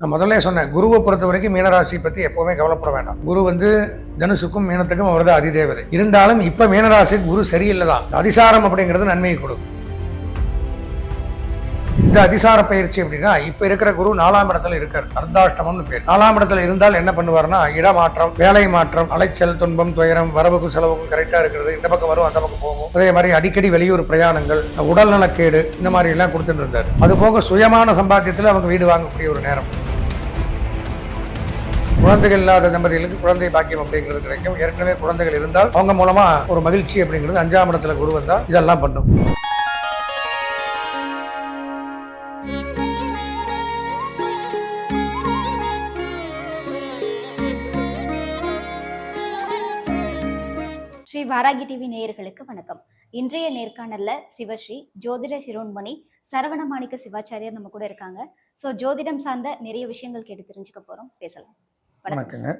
நான் முதல்ல சொன்னேன் குருவை பொறுத்த வரைக்கும் மீனராசி பற்றி எப்போவுமே கவலைப்பட வேண்டாம். குரு வந்து தனுசுக்கும் மீனத்துக்கும் அவர் தான் அதிதேவதை. இருந்தாலும் இப்போ மீனராசிக்கு குரு சரியில்லை தான் அதிசாரம் அப்படிங்கிறது நன்மையை கொடுக்கும். இந்த அதிசார பயிற்சி அப்படின்னா இப்போ இருக்கிற குரு நாலாம் இடத்துல இருக்கார் அர்த்தாஷ்டமம்னு பேர். நாலாம் இடத்துல இருந்தால் என்ன பண்ணுவார்னா இடமாற்றம் வேலை மாற்றம் அலைச்சல் துன்பம் துயரம் வரவுக்கும் செலவுக்கும் கரெக்டாக இருக்கிறது. இந்த பக்கம் வரும் அந்த பக்கம் போகும். அதே மாதிரி அடிக்கடி வெளியூர் பிரயாணங்கள் உடல்நலக்கேடு இந்த மாதிரி எல்லாம் கொடுத்துட்டு இருந்தார். அது போக சுயமான சம்பாத்தியத்தில் அவங்க வீடு வாங்கக்கூடிய ஒரு நேரம். குழந்தைகள் இல்லாத தம்பதிகளுக்கு குழந்தை பாக்கியம் அப்படிங்கிறது கிடைக்கும். ஏற்கனவே குழந்தைகள் இருந்தால் அவங்க மூலமா ஒரு மகிழ்ச்சி அப்படிங்கிறது அஞ்சாம் இடத்துல குரு வந்தால் இதெல்லாம் பண்ணும். ஸ்ரீ வாராகி டிவி நேயர்களுக்கு வணக்கம். இன்றைய நேர்காணல்ல சிவஸ்ரீ ஜோதிட சிரோன்மணி சரவணமாணிக்க சிவாச்சாரியார் நம்ம கூட இருக்காங்க. சோ ஜோதிடம் சார்ந்த நிறைய விஷயங்கள் கேட்டு தெரிஞ்சுக்க போறோம். பேசலாம். வணக்கங்க.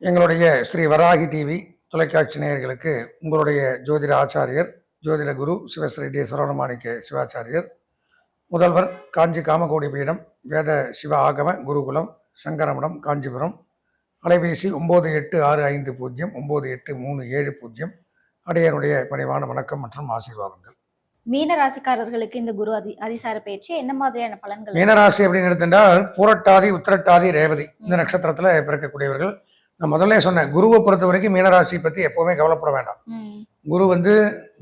எங்களுடைய ஸ்ரீ வராகி டிவி தொலைக்காட்சி நேயர்களுக்கு உங்களுடைய ஜோதிட ஆச்சாரியர் ஜோதிட குரு சிவஸ்ரீ டி சரவணமாணிக்க சிவாச்சாரியர் முதல்வர் காஞ்சி காமகோடி பீடம் வேத சிவ ஆகம குருகுலம் சங்கரமடம் காஞ்சிபுரம் அலைபேசி ஒம்பது எட்டு ஆறு ஐந்து பூஜ்ஜியம் ஒம்பது எட்டு மூணு ஏழு பூஜ்ஜியம் அடையனுடைய பணிவான வணக்கம் மற்றும் ஆசீர்வாதங்கள். மீன ராசிக்காரர்களுக்கு இந்த குரு அதி அதிசார பயிற்சி என்ன மாதிரியான பலன்கள் மீனராசி அப்படின்னு எடுத்துட்டால் பூரட்டாதி உத்திரட்டாதி ரேவதி இந்த நட்சத்திரத்தில் பிறக்கக்கூடியவர்கள். நான் முதல்ல சொன்னேன் குருவை பொறுத்த வரைக்கும் மீனராசி பற்றி எப்போவுமே கவலைப்பட வேண்டாம். குரு வந்து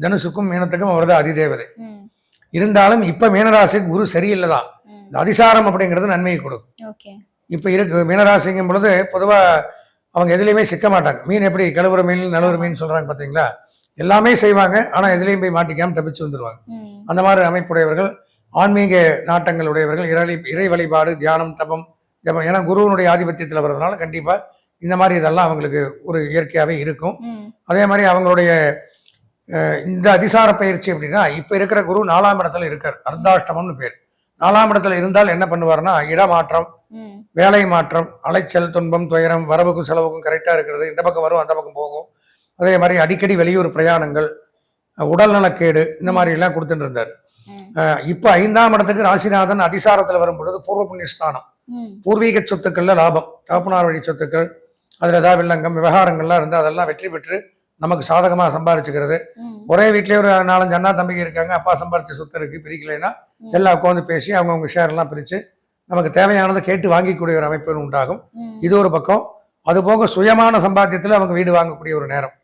தனுசுக்கும் மீனத்துக்கும் அவர் தான் அதிதேவதை இருந்தாலும் இப்போ மீனராசிக்கு குரு சரியில்லை தான். இந்த அதிசாரம் அப்படிங்கிறது நன்மையை கொடுக்கும். இப்போ இருக்கு மீனராசிங்கும் பொழுது பொதுவாக அவங்க எதுலேயுமே சிக்க மாட்டாங்க. மீன் எப்படி கழுவுற மீன் நழுவுற மீன் சொல்கிறாங்க பார்த்தீங்களா எல்லாமே செய்வாங்க. ஆனால் எதுலேயும் போய் மாட்டிக்காமல் தப்பிச்சு வந்துடுவாங்க அந்த மாதிரி அமைப்புடையவர்கள் ஆன்மீக நாட்டங்கள் உடையவர்கள் இறை இறை வழிபாடு தியானம் தபம் ஜபம் ஏன்னா குருவனுடைய ஆதிபத்தியத்தில் வர்றதுனால கண்டிப்பாக இந்த மாதிரி இதெல்லாம் அவங்களுக்கு ஒரு இயற்கையாகவே இருக்கும். அதே மாதிரி அவங்களுடைய இந்த அதிசார பயிற்சி அப்படின்னா இப்போ இருக்கிற குரு நாலாம் இடத்துல இருக்கார். அர்த்தாஷ்டமம்னு பேர். நாலாம் இடத்துல இருந்தால் என்ன பண்ணுவார்னா இடமாற்றம் வேலை மாற்றம் அலைச்சல் துன்பம் துயரம் வரவுக்கும் செலவுக்கும் கரெக்டாக இருக்கிறது. இந்த பக்கம் வரும் அந்த பக்கம் போகும். அதே மாதிரி அடிக்கடி வெளியூர் பிரயாணங்கள் உடல்நலக்கேடு இந்த மாதிரி எல்லாம் கொடுத்துட்டு இருந்தார். இப்போ ஐந்தாம் இடத்துக்கு ராசிநாதன் அதிசாரத்தில் வரும் பொழுது பூர்வ புண்ணிய ஸ்தானம். பூர்வீக சொத்துக்கள்ல லாபம் தகப்பனார் வழி சொத்துக்கள் அதில் ஏதாவது வில்லங்கம் விவகாரங்கள்லாம் இருந்து அதெல்லாம் வெற்றி பெற்று நமக்கு சாதகமாக சம்பாரிச்சுக்கிறது. ம், ஒரே வீட்லயே ஒரு நாலஞ்சு அண்ணா தம்பிங்க இருக்காங்க அப்பா சம்பாரிச்ச சொத்து இருக்கு பிரிக்கலைன்னா. எல்லாம் உட்காந்து பேசி அவங்கவுங்க ஷேர் எல்லாம் பிரித்து நமக்கு தேவையானதை கேட்டு வாங்கிக்கூடிய ஒரு அமைப்பு உண்டாகும். இது ஒரு பக்கம். அது போக சுயமான சம்பாத்தியத்தில் அவங்க வீடு வாங்கக்கூடிய ஒரு நேரம்.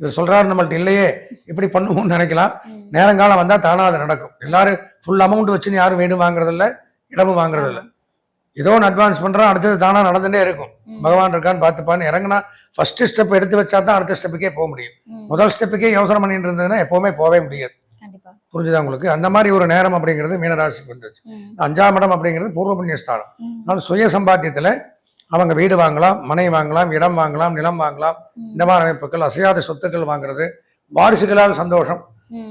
இவர் சொல்றாரு நம்மள்ட்ட இல்லையே இப்படி பண்ணுவோம்னு நினைக்கலாம். நேரங்காலம் வந்தால் தானாக அது நடக்கும். எல்லாரும் ஃபுல் அமௌண்ட் வச்சுன்னு யாரும் வீடு வாங்குறதில்ல இடமும் வாங்குறதில்ல. ஏதோ ஒன்று அட்வான்ஸ் பண்ணுறோம் அடுத்தது தானாக நடந்துட்டே இருக்கும். பகவான் இருக்கான்னு பார்த்துப்பான்னு இறங்குனா ஃபர்ஸ்ட் ஸ்டெப் எடுத்து வச்சா தான் அடுத்த ஸ்டெப்புக்கே போக முடியும். முதல் ஸ்டெப்புக்கே யோசனை பண்ணிட்டு இருந்ததுன்னா எப்போவுமே போகவே முடியாது. புரிஞ்சுதா உங்களுக்கு? அந்த மாதிரி ஒரு நேரம் அப்படிங்கிறது மீனராசிக்கு வந்துச்சு அஞ்சாம் இடம் அப்படிங்கிறது பூர்வ புண்ணிய ஸ்தானம் அதனால சுய சம்பாத்தியத்தில் அவங்க வீடு வாங்கலாம் மனை வாங்கலாம் இடம் வாங்கலாம் நிலம் வாங்கலாம் இந்த மாதிரி அமைப்புகள் அசையாத சொத்துக்கள் வாங்குறது வாரிசுகளால் சந்தோஷம்.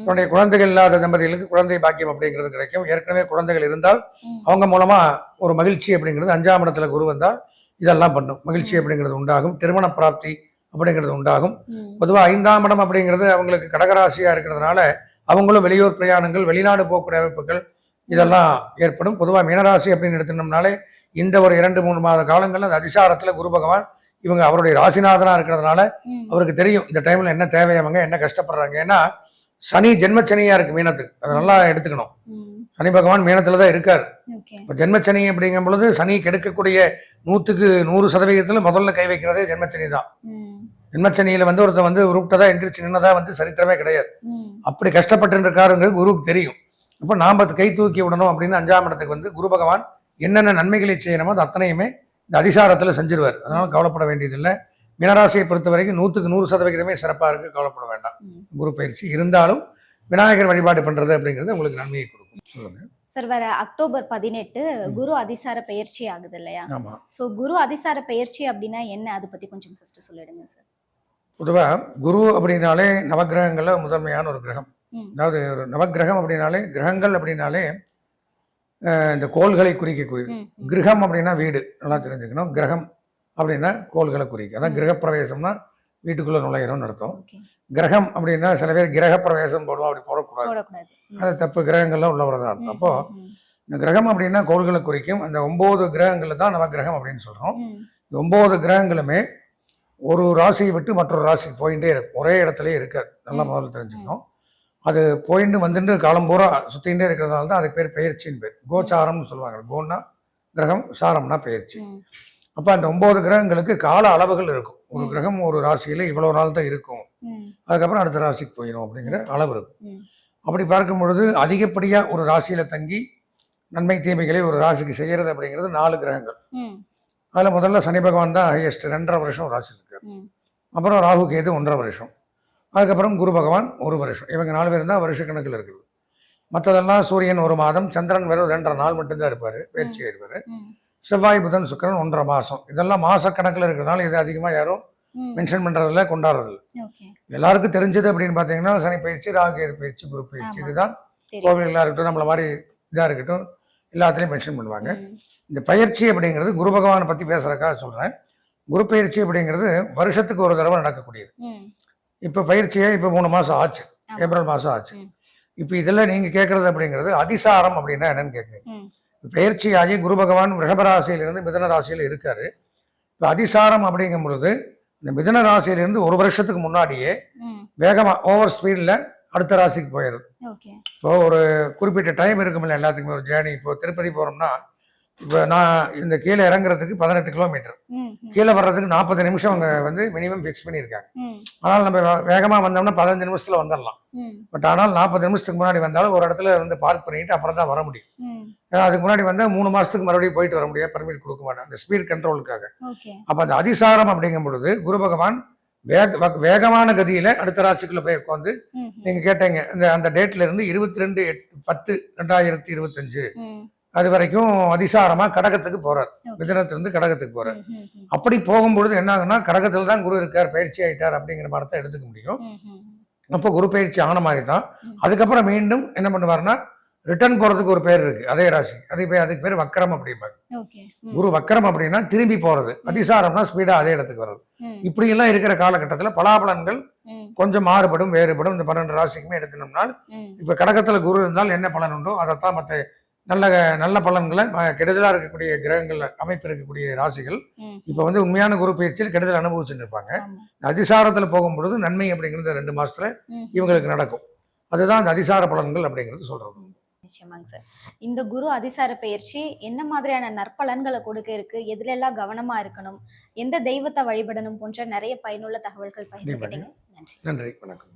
தன்னுடைய குழந்தைகள் இல்லாத தம்பதிகளுக்கு குழந்தை பாக்கியம் அப்படிங்கிறது கிடைக்கும். ஏற்கனவே குழந்தைகள் இருந்தால். அவங்க மூலமா ஒரு மகிழ்ச்சி அப்படிங்கிறது அஞ்சாம் இடத்துல குரு வந்தால் இதெல்லாம் பண்ணும். மகிழ்ச்சி அப்படிங்கிறது உண்டாகும். திருமண பிராப்தி அப்படிங்கிறது உண்டாகும். பொதுவாக ஐந்தாம் இடம் அப்படிங்கிறது அவங்களுக்கு கடகராசியா இருக்கிறதுனால அவங்களும் வெளியூர் பிரயாணங்கள் வெளிநாடு போக்குற அமைப்புகள் இதெல்லாம் ஏற்படும். பொதுவாக மீனராசி அப்படின்னு எடுத்துட்டோம்னாலே இந்த ஒரு இரண்டு மூணு மாத காலங்களில் அந்த அதிசாரத்தில் குரு பகவான் இவங்க அவருடைய ராசிநாதனாக இருக்கிறதுனால அவருக்கு தெரியும் இந்த டைமில் என்ன தேவை அவங்க என்ன கஷ்டப்படுறாங்க. ஏன்னா சனி ஜென்மச்சனியாக இருக்கு மீனத்துக்கு. அதை நல்லா எடுத்துக்கணும். சனி பகவான் மீனத்தில் தான் இருக்கார். இப்போ ஜென்மச்சனி அப்படிங்கும் பொழுது சனி கெடுக்கக்கூடிய நூற்றுக்கு நூறு சதவீதத்தில் முதல்ல கை வைக்கிறதே ஜென்மச்சனி தான். ஜென்மச்சனியில் வந்து ஒருத்தர் வந்து உருப்பிட்டதா எந்திரிச்சு நின்னதா வந்து சரித்திரமே கிடையாது. அப்படி கஷ்டப்பட்டு இருக்காருங்கிறது குருவுக்கு தெரியும். அப்போ நாம் கை தூக்கி விடணும் அப்படின்னு அஞ்சாம் இடத்துக்கு வந்து குரு பகவான் என்னென்ன நன்மைகளை செய்யணுமோ அது அத்தனையுமே இந்த அதிசாரத்தில் செஞ்சிருவார். அதனால கவலைப்பட வேண்டியதில்லை. மீனராசியை பொறுத்த வரைக்கும் நூற்றுக்கு நூறு சதவிகிதமே சிறப்பாக இருக்கு. கவலைப்பட வேண்டாம். குரு பயிற்சி இருந்தாலும் விநாயகர் வழிபாடு பண்ணுறது அப்படிங்கிறது உங்களுக்கு நன்மையை கொடுக்கும். சொல்லுங்க. சார் வர அக்டோபர் பதினெட்டு குரு அதிசார பயிற்சி ஆகுது இல்லையா? சோ குரு அதிசார பயிற்சி அப்படின்னா என்ன? அதை பத்தி கொஞ்சம் ஃபர்ஸ்ட் சொல்லிடுங்க சார். பொதுவாக குரு அப்படின்னாலே நவக்கிரகங்களில் முதன்மையான ஒரு கிரகம். அதாவது ஒரு நவக்கிரகம் அப்படின்னாலே கிரகங்கள் அப்படின்னாலே இந்த கோள்களை குறிக்கக்கூடியது. கிரகம் அப்படின்னா வீடு. நல்லா தெரிஞ்சுக்கணும். கிரகம் அப்படின்னா கோள்களை குறிக்கும். அதான். கிரகப்பிரவேசம்னா வீட்டுக்குள்ள நுழையணும்னு அர்த்தம். கிரகம் அப்படின்னா சில பேர் கிரகப்பிரவேசம் போடுவோம் அப்படி போடக்கூடாது. அது தப்பு. கிரகங்கள்லாம் உள்ளவர் தான் ம், அர்த்தம் அப்போ இந்த கிரகம் அப்படின்னா கோள்களை குறிக்கும். அந்த ஒன்பது கிரகங்களை தான் நம்ம கிரகம் அப்படின்னு சொல்றோம். ம். இந்த ஒன்பது கிரகங்களுமே ஒரு ராசியை விட்டு மற்றொரு ராசிக்கு போயிட்டே இருக்கும் ஒரே இடத்துலயே இருக்காது நல்லா. முதல்ல தெரிஞ்சுக்கணும். அது போயிட்டு வந்துட்டு காலம் பூரா சுத்திகிட்டே இருக்கிறதுனால தான் அதுக்கு பேர் பெயர்ச்சின்னு பேர். கோச்சாரம்னு சொல்லுவாங்க. கோன்னா கிரகம் சாரம்னா பெயர்ச்சி. ம். அப்போ அந்த ஒன்பது கிரகங்களுக்கு கால அளவுகள் இருக்கும். ஒரு. கிரகம் ஒரு ராசியில இவ்வளவு நாள் தான் இருக்கும். அதுக்கப்புறம் அடுத்த ராசிக்கு போயிடும் அப்படிங்கிற அளவு இருக்கும். அப்படி பார்க்கும் பொழுது அதிகப்படியா ஒரு ராசியில தங்கி நன்மை தீமைகளை ஒரு ராசிக்கு செய்யறது அப்படிங்கிறது நாலு கிரகங்கள். அதுல முதல்ல சனி பகவான் தான் ஹையஸ்ட் ரெண்டரை வருஷம் ராசி இருக்காரு. அப்புறம் ராகு கேது ஒன்றரை வருஷம். அதுக்கப்புறம் குரு பகவான் ஒரு வருஷம். இவங்க நாலு பேர் தான் வருஷ கணக்கில் இருக்குது. மற்றதெல்லாம் சூரியன் ஒரு மாதம் சந்திரன் வெறும் ரெண்டரை நாள் மட்டும்தான் இருப்பார் பயிற்சி ம். செவ்வாய் புதன் சுக்கிரன் ஒன்றரை மாதம் இதெல்லாம் மாச கணக்கில் இருக்கிறதுனால இது அதிகமாக யாரும் மென்ஷன் பண்ணுறதில்ல கொண்டாடுறதில்ல. எல்லாருக்கும் தெரிஞ்சது அப்படின்னு பார்த்தீங்கன்னா சனி பயிற்சி ராகு கேது பயிற்சி குரு பயிற்சி. இதுதான். கோவில்களாக இருக்கட்டும் நம்மள மாதிரி இதாக இருக்கட்டும் எல்லாத்துலேயும் மென்ஷன் பண்ணுவாங்க. இந்த பயிற்சி அப்படிங்கிறது குரு பகவானை பற்றி பேசுகிறக்காக சொல்கிறேன் குரு பயிற்சி அப்படிங்கிறது வருஷத்துக்கு ஒரு தடவை நடக்கக்கூடியது. இப்போ பயிற்சியே இப்போ மூணு மாதம் ஆச்சு. ஏப்ரல் மாதம் ஆச்சு. இப்போ இதில் நீங்கள் கேட்குறது அப்படிங்கிறது அதிசாரம் அப்படின்னா என்னன்னு கேட்குறீங்க பயிற்சி ஆகி குரு பகவான் ரிஷப ராசியிலிருந்து மிதன ராசியில் இருக்காரு. இப்போ அதிசாரம் அப்படிங்கும் பொழுது இந்த மிதன ராசியிலிருந்து ஒரு வருஷத்துக்கு முன்னாடியே வேகமாக ஓவர் ஸ்பீடில் அடுத்த ராசிக்கு போயிடுது இப்போ ஒரு குறிப்பிட்ட டைம் இருக்குமில்ல எல்லாத்துக்குமே ஒரு ஜேர்னி இப்போ திருப்பதி போகிறோம்னா இப்போ நான் இந்த கீழே இறங்குறதுக்கு பதினெட்டு கிலோமீட்டர் கீழே வர்றதுக்கு நாற்பது நிமிஷம் அவங்க வந்து மினிமம் ஃபிக்ஸ் பண்ணியிருக்காங்க. ஆனால் நம்ம வேகமாக வந்தோம்னா பதினஞ்சு நிமிஷத்தில் வந்துடலாம் பட் ஆனால் நாற்பது நிமிஷத்துக்கு முன்னாடி வந்தாலும் ஒரு இடத்துல வந்து பார்க் பண்ணிட்டு அப்புறம் தான் வர முடியும். ஏன்னா அதுக்கு முன்னாடி வந்தால் மூணு மாதத்துக்கு மறுபடியும் போயிட்டு வர முடியாது பர்மிட் கொடுக்க மாட்டேன் அந்த ஸ்பீட் கண்ட்ரோலுக்காக அப்போ அந்த அதிசாரம் அப்படிங்கும் பொழுது குரு பகவான் வேக வேகமான கதியில அடுத்த ராசிக்குள்ள போய் உட்காந்து நீங்க கேட்டீங்க இந்த அந்த டேட்ல இருந்து இருபத்தி ரெண்டு பத்து ரெண்டாயிரத்தி இருபத்தஞ்சு. அது வரைக்கும் அதிசாரமா கடகத்துக்கு போறார். ஓகே மிதனத்திலிருந்து கடகத்துக்கு ம் அப்படி போகும்பொழுது என்ன ஆகுன்னா கடகத்துல தான் குரு இருக்கார் பயிற்சி ஆயிட்டார் அப்படிங்கிற மாதிரி தான் எடுத்துக்க முடியும். அப்போ குரு பயிற்சி ஆன மாதிரி தான். அதுக்கப்புறம் மீண்டும் என்ன பண்ணுவார்னா ரிட்டர்ன் போறதுக்கு ஒரு பேர் இருக்கு அதே ராசி. அதே பேர் அதுக்கு பேர் வக்கரம் அப்படிம்பாங்க. குரு வக்கரம் அப்படின்னா திரும்பி போறது. அதிசாரம்னா ஸ்பீடா அதே இடத்துக்கு வர்றது. ம். இப்படி எல்லாம் இருக்கிற காலகட்டத்துல பலாபலன்கள் கொஞ்சம் மாறுபடும் வேறுபடும். இந்த பன்னெண்டு ராசிக்குமே எடுக்கணும்னா ம். இப்ப கடகத்துல குரு இருந்தால் என்ன பலன் உண்டோ அதைத்தான் மற்ற நல்ல நல்ல பலன்களை ம- கெடுதலா இருக்கக்கூடிய கிரகங்கள் அமைப்பு இருக்கக்கூடிய ராசிகள் இப்ப வந்து உண்மையான குரு பயிற்சியில் கெடுதல் அனுபவிச்சுட்டு இருப்பாங்க அதிசாரத்துல போகும்பொழுது நன்மை அப்படிங்கிறது ரெண்டு மாசத்துல இவங்களுக்கு நடக்கும். அதுதான் அந்த அதிசார பலன்கள் அப்படிங்கிறது சொல்றது. நிச்சயமாங்க சார். இந்த குரு அதிசார பயிற்சி என்ன மாதிரியான நற்பலன்களை கொடுக்க இருக்கு? எதுல எல்லாம் கவனமா இருக்கணும்? எந்த தெய்வத்தை வழிபடணும்? போன்ற நிறைய பயனுள்ள தகவல்கள் பகிர்ந்துக்கிட்டீங்க. நன்றி. நன்றி. வணக்கம்.